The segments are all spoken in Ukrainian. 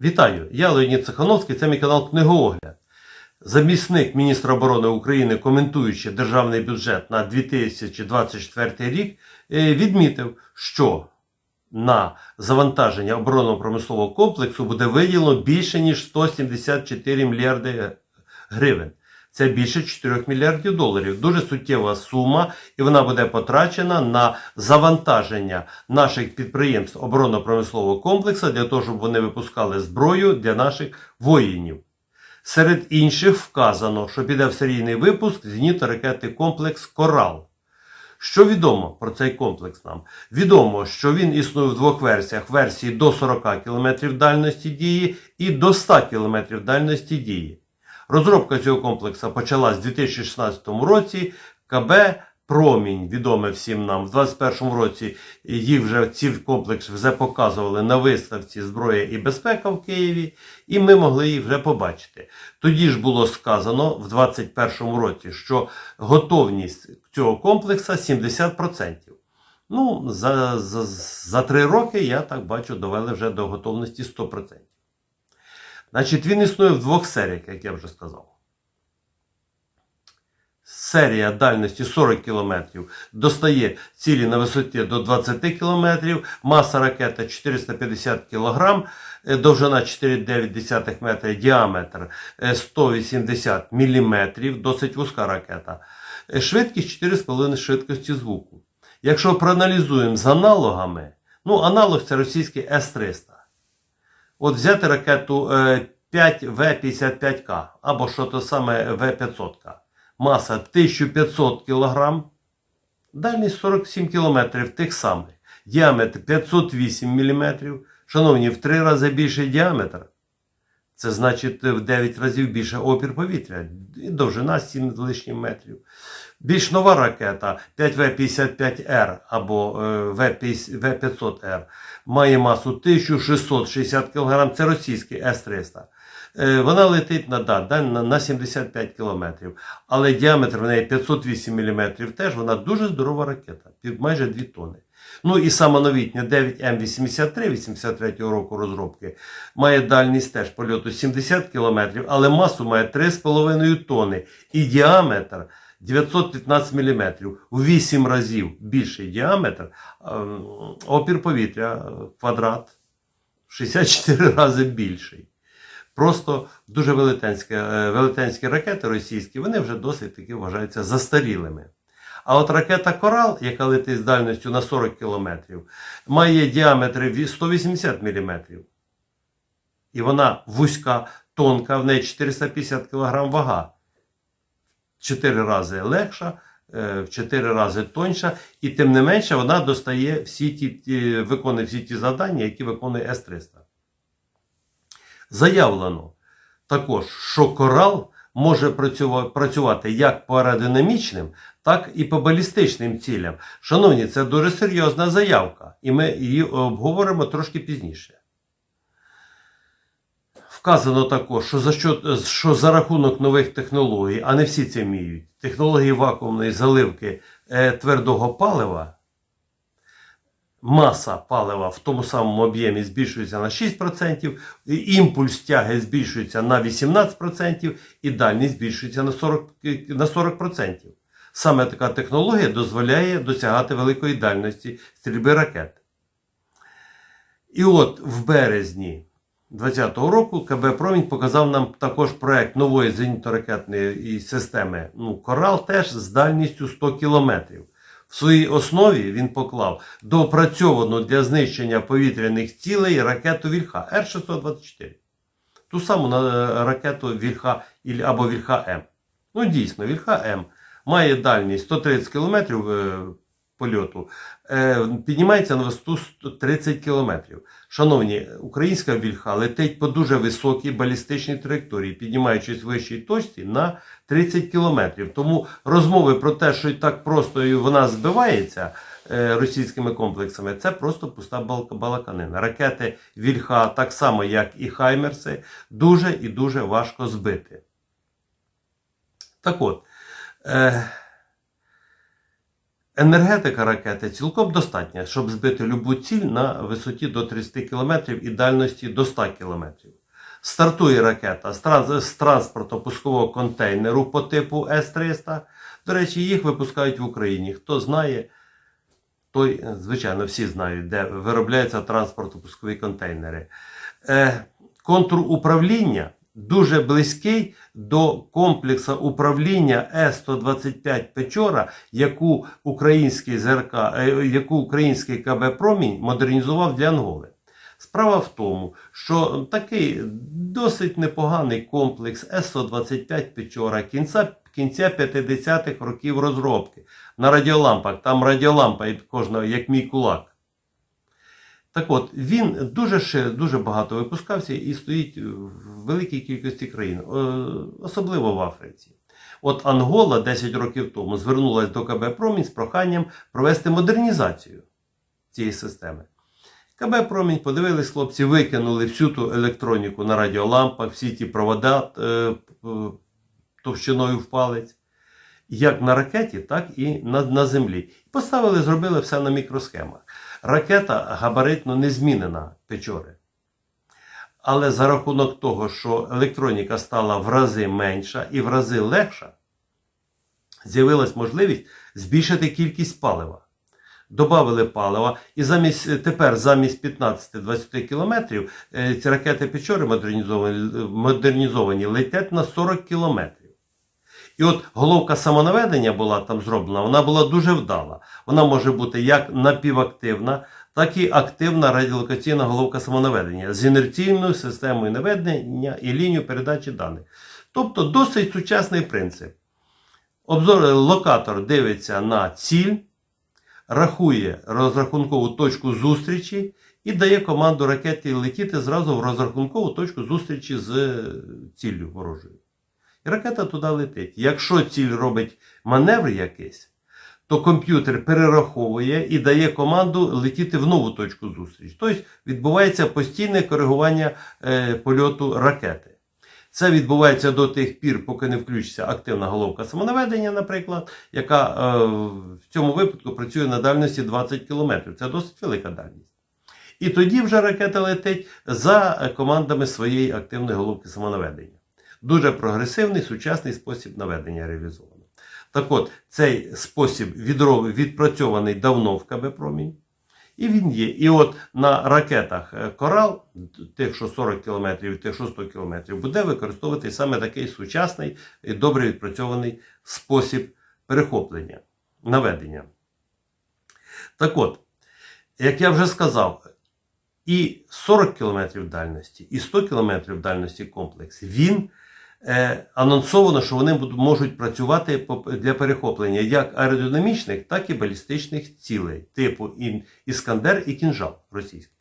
Вітаю! Я Леонід Цехановський, це мій канал Книгоогляд. Замісник міністра оборони України, коментуючи державний бюджет на 2024 рік, е, відмітив, що на завантаження оборонно-промислового комплексу буде виділено більше ніж 174 мільярди гривень. Це більше 4 мільярдів доларів. Дуже суттєва сума, і вона буде потрачена на завантаження наших підприємств оборонно-промислового комплексу для того, щоб вони випускали зброю для наших воїнів. Серед інших вказано, що піде в серійний випуск зенітно-ракетний комплекс Корал. Що відомо про цей комплекс нам? Відомо, що він існує в двох версіях: версії до 40 км дальності дії і до 100 км дальності дії. Розробка цього комплексу почалась у 2016 році. КБ Промінь, відоме всім нам, в 2021 році їх вже ці комплекси вже показували на виставці Зброя і безпека в Києві, і ми могли їх вже побачити. Тоді ж було сказано в 2021 році, що готовність цього комплексу 70%. Ну, за, за, за три роки, я так бачу, довели вже до готовності 100%. Значить, він існує в двох серіях, як я вже сказав. Серія дальності 40 км достає цілі на висоті до 20 км, маса ракети 450 кг, е, довжина 4,9 метра, діаметр е, 180 мм, досить вузька ракета. Е, Швидкість 4,5 швидкості звуку. Якщо проаналізуємо з аналогами, ну аналог це російський С-300. От взяти ракету е, 5В55К або що то саме В500К. Маса 1500 кг, дальність 47 км тих самих. Діаметр 508 мм. Шановні, в 3 рази більший діаметр. Це значить в 9 разів більше опір повітря. І довжина 7 з лишнім метрів. Більш нова ракета 5В55Р або е, В500Р має масу 1660 кг. Це російський С-300. Е, Вона летить на, да, на 75 км. Але діаметр в неї 508 мм. Теж вона дуже здорова ракета, під майже 2 тони. Ну і сама новітня 9М83 83 року розробки має дальність теж польоту 70 км, але масу має 3,5 тони і діаметр 915 мм. У 8 разів більший діаметр, ем, опір повітря е, квадрат 64 рази більший. Просто дуже велетенські, е, велетенські ракети російські, вони вже досить таки вважаються застарілими. А от ракета Корал, яка летить з дальністю на 40 км, має діаметр 180 мм. І вона вузька, тонка, в неї 450 кг вага. В 4 рази легша, е, в 4 рази тоньша, і тим не менше вона достає всі ті виконує всі ті завдання, які виконує С-300. Заявлено також, що корал може працювати як по аеродинамічним, так і по балістичним цілям. Шановні, це дуже серйозна заявка, і ми її обговоримо трошки пізніше. Вказано також, що за, що, що за рахунок нових технологій, а не всі це вміють, технології вакуумної заливки е, твердого палива, маса палива в тому самому об'ємі збільшується на 6%, імпульс тяги збільшується на 18% і дальність збільшується на 40%. На 40%. Саме така технологія дозволяє досягати великої дальності стрільби ракет. І от в березні 2020 року КБ Промінь показав нам також проект нової зенітно-ракетної системи ну, Корал теж з дальністю 100 кілометрів. В своїй основі він поклав доопрацьовану для знищення повітряних цілей ракету Вільха Р-624. Ту саму ракету Вільха або Вільха М. Ну, дійсно, Вільха М має дальність 130 км польоту, е, піднімається на висоту 130 км. Шановні, українська вільха летить по дуже високій балістичній траєкторії, піднімаючись в вищій точці на 30 км. Тому розмови про те, що так просто вона збивається е, російськими комплексами, це просто пуста бал- балаканина. Ракети Вільха, так само як і Хаймерси, дуже і дуже важко збити. Так от. Е, енергетика ракети цілком достатня, щоб збити любу ціль на висоті до 30 км і дальності до 100 км. Стартує ракета з транс- з транспортно-пускового контейнеру по типу С-300. До речі, їх випускають в Україні. Хто знає, той, звичайно, всі знають, де виробляються транспортно-пускові контейнери. Е, контур управління дуже близький до комплексу управління С-125 Печора, яку український ЗРК, е, яку український КБ Промінь модернізував для Анголи. Справа в тому, що такий досить непоганий комплекс С-125 Печора кінця, кінця 50-х років розробки на радіолампах. Там радіолампа від кожного, як мій кулак. Так от, він дуже ще дуже багато випускався і стоїть в великій кількості країн, е, особливо в Африці. От Ангола 10 років тому звернулася до КБ Промінь з проханням провести модернізацію цієї системи. КБ Промінь подивились, хлопці, викинули всю ту електроніку на радіолампах, всі ті провода е, е, товщиною в палець, як на ракеті, так і на, на землі. Поставили, зробили все на мікросхемах. Ракета габаритно не змінена Печори. Але за рахунок того, що електроніка стала в рази менша і в рази легша, з'явилась можливість збільшити кількість палива. Добавили палива, і замість тепер замість 15-20 кілометрів е, ці ракети Печори модернізовані, модернізовані летять на 40 кілометрів. І от головка самонаведення була там зроблена, вона була дуже вдала. Вона може бути як напівактивна, так і активна радіолокаційна головка самонаведення з інерційною системою наведення і лінією передачі даних. Тобто досить сучасний принцип. Обзор локатор дивиться на ціль, рахує розрахункову точку зустрічі і дає команду ракеті летіти зразу в розрахункову точку зустрічі з е, ціллю ворожою. Ракета туди летить. Якщо ціль робить маневр якийсь, то комп'ютер перераховує і дає команду летіти в нову точку зустрічі. Тобто відбувається постійне коригування е, польоту ракети. Це відбувається до тих пір, поки не включиться активна головка самонаведення, наприклад, яка е, в цьому випадку працює на дальності 20 км. Це досить велика дальність. І тоді вже ракета летить за е, командами своєї активної головки самонаведення. Дуже прогресивний сучасний спосіб наведення реалізовано. Так от, цей спосіб відпрацьований давно в КБ Промінь. І він є. І от на ракетах е, Корал, тих, що 40 км тих, що 100 км, буде використовувати саме такий сучасний і добре відпрацьований спосіб перехоплення, наведення. Так от, як я вже сказав, і 40 км дальності, і 100 км дальності комплекс, він анонсовано, що вони можуть працювати для перехоплення як аеродинамічних, так і балістичних цілей, типу Іскандер і кінжал російський.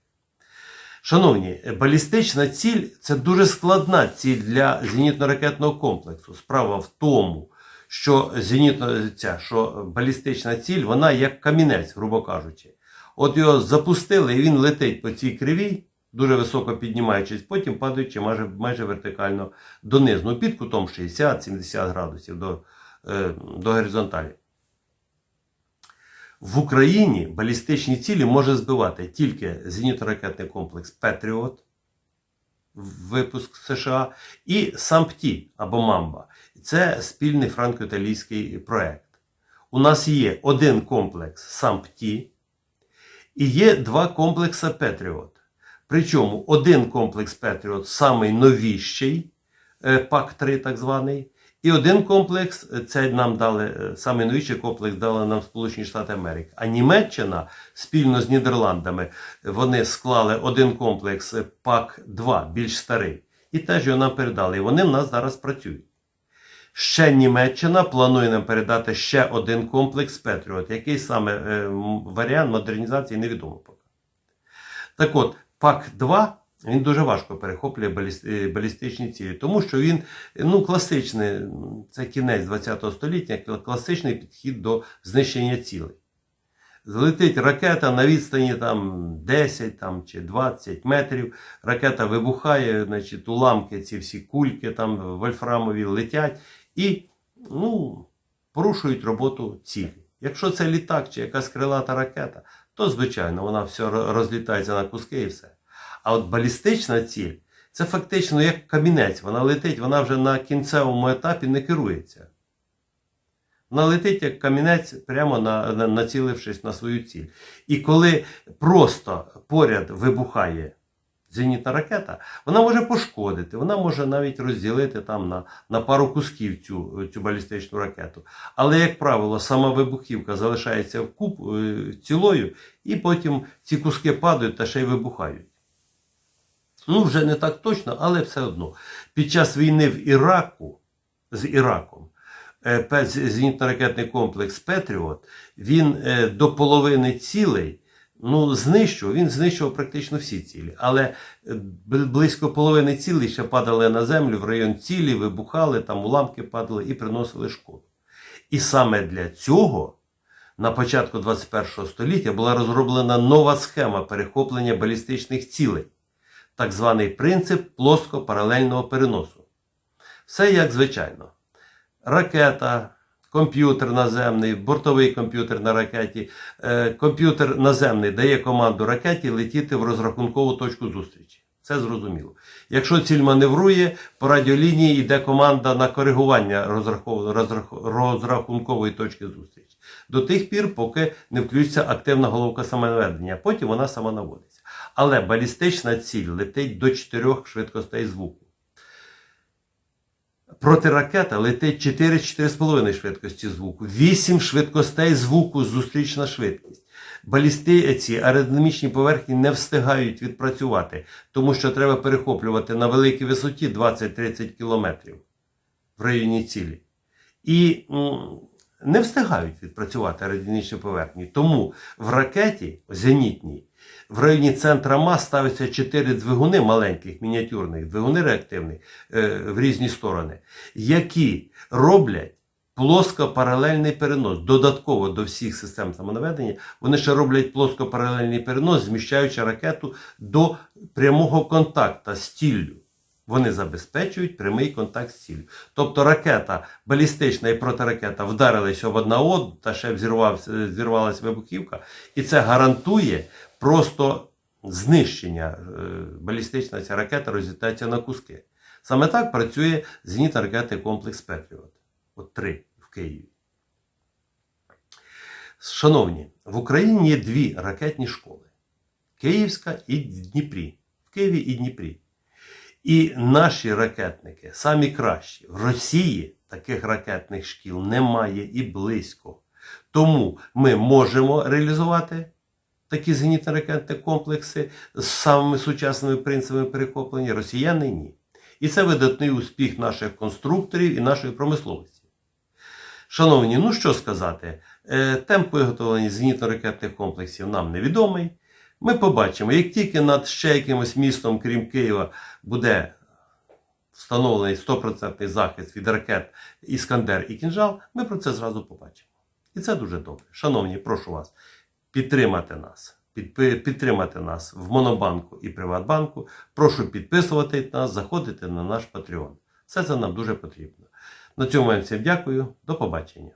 Шановні, е, балістична ціль це дуже складна ціль для зенітно-ракетного комплексу. Справа в тому, що зенітно, що балістична ціль, вона як камінець, грубо кажучи. От його запустили, і він летить по цій кривій, дуже високо піднімаючись, потім падаючи майже, майже вертикально донизу, ну, під кутом 60-70 градусів до, е, до горизонталі. В Україні балістичні цілі може збивати тільки зенітно-ракетний комплекс Петріот, випуск США, і САМПТІ або Мамба. Це спільний франко-італійський проект. У нас є один комплекс САМПТІ і є два комплекси Петріот. Причому один комплекс Петріот самий новіший, е, ПАК-3 так званий, і один комплекс, е, це нам дали, е, самий новіший комплекс дали нам Сполучені Штати Америки. А Німеччина спільно з Нідерландами вони склали один комплекс е, ПАК-2, більш старий, і теж його нам передали. І вони в нас зараз працюють. Ще Німеччина планує нам передати ще один комплекс Петріот. Який саме варіант модернізації невідомо поки. Так от, ПАК-2 він дуже важко перехоплює е, балістичні цілі, тому що він ну, класичний, це кінець ХХ століття, класичний підхід до знищення цілей. Злетить ракета на відстані там 10 там, чи 20 метрів. Ракета вибухає, значить, уламки, ці всі кульки там вольфрамові летять і ну, порушують роботу цілі. Якщо це літак чи якась крилата ракета, то звичайно вона все розлітається на куски і все. А от балістична ціль це фактично як камінець. Вона летить, вона вже на кінцевому етапі не керується. Вона летить як камінець, прямо на, на, націлившись на свою ціль. І коли просто поряд вибухає зенітна ракета, вона може пошкодити, вона може навіть розділити там на, на пару кусків цю, цю балістичну ракету. Але, як правило, сама вибухівка залишається в куб е, цілою, і потім ці куски падають та ще й вибухають. Ну, вже не так точно, але все одно. Під час війни в Іраку з Іраком е, зенітно-ракетний комплекс Петріот він е, до половини цілей ну, знищував, він знищував практично всі цілі. Але е, близько половини цілей ще падали на землю в район цілі, вибухали, там уламки падали і приносили шкоду. І саме для цього на початку 21 століття була розроблена нова схема перехоплення балістичних цілей, так званий принцип плоско-паралельного переносу. Все як звичайно. Ракета, комп'ютер наземний, бортовий комп'ютер на ракеті. Е, комп'ютер наземний дає команду ракеті летіти в розрахункову точку зустрічі. Це зрозуміло. Якщо ціль маневрує, по радіолінії йде команда на коригування розрахункової точки зустрічі. До тих пір, поки не включиться активна головка самонаведення, потім вона сама наводиться. Але балістична ціль летить до 4 швидкостей звуку. Протиракета летить 4-4,5 швидкості звуку, 8 швидкостей звуку зустрічна швидкість. Балісти ці аеродинамічні поверхні не встигають відпрацювати, тому що треба перехоплювати на великій висоті 20-30 кілометрів в районі цілі. І не встигають відпрацювати аеродинамічні поверхні. Тому в ракеті зенітній в районі центра мас ставиться 4 двигуни маленьких, мініатюрних, двигуни реактивних е, в різні сторони, які роблять плоско-паралельний перенос. Додатково до всіх систем самонаведення, вони ще роблять плоско-паралельний перенос, зміщаючи ракету до прямого контакту з ціллю. Вони забезпечують прямий контакт з ціллю. Тобто ракета балістична і протиракета вдарились об одна одну, та ще взірвався, зірвалася вибухівка, і це гарантує просто знищення. Е, Балістична ця ракета розлітається на куски. Саме так працює зенітно-ракетний комплекс Петріот. От три в Києві. Шановні, в Україні є дві ракетні школи: Київська і Дніпрі. В Києві і Дніпрі. І наші ракетники самі кращі. В Росії таких ракетних шкіл немає і близько. Тому ми можемо реалізувати такі зенітно-ракетні комплекси з самими сучасними принципами перехоплення, росіяни ні. І це видатний успіх наших конструкторів і нашої промисловості. Шановні, ну що сказати, Е, темп виготовлення зенітно-ракетних комплексів нам невідомий. Ми побачимо, як тільки над ще якимось містом, крім Києва, буде встановлений 100% захист від ракет Іскандер і Кінжал, ми про це зразу побачимо. І це дуже добре. Шановні, прошу вас підтримати нас. Підтримати нас в Монобанку і Приватбанку. Прошу підписувати нас, заходити на наш Patreon. Все це нам дуже потрібно. На цьому я всім дякую. До побачення.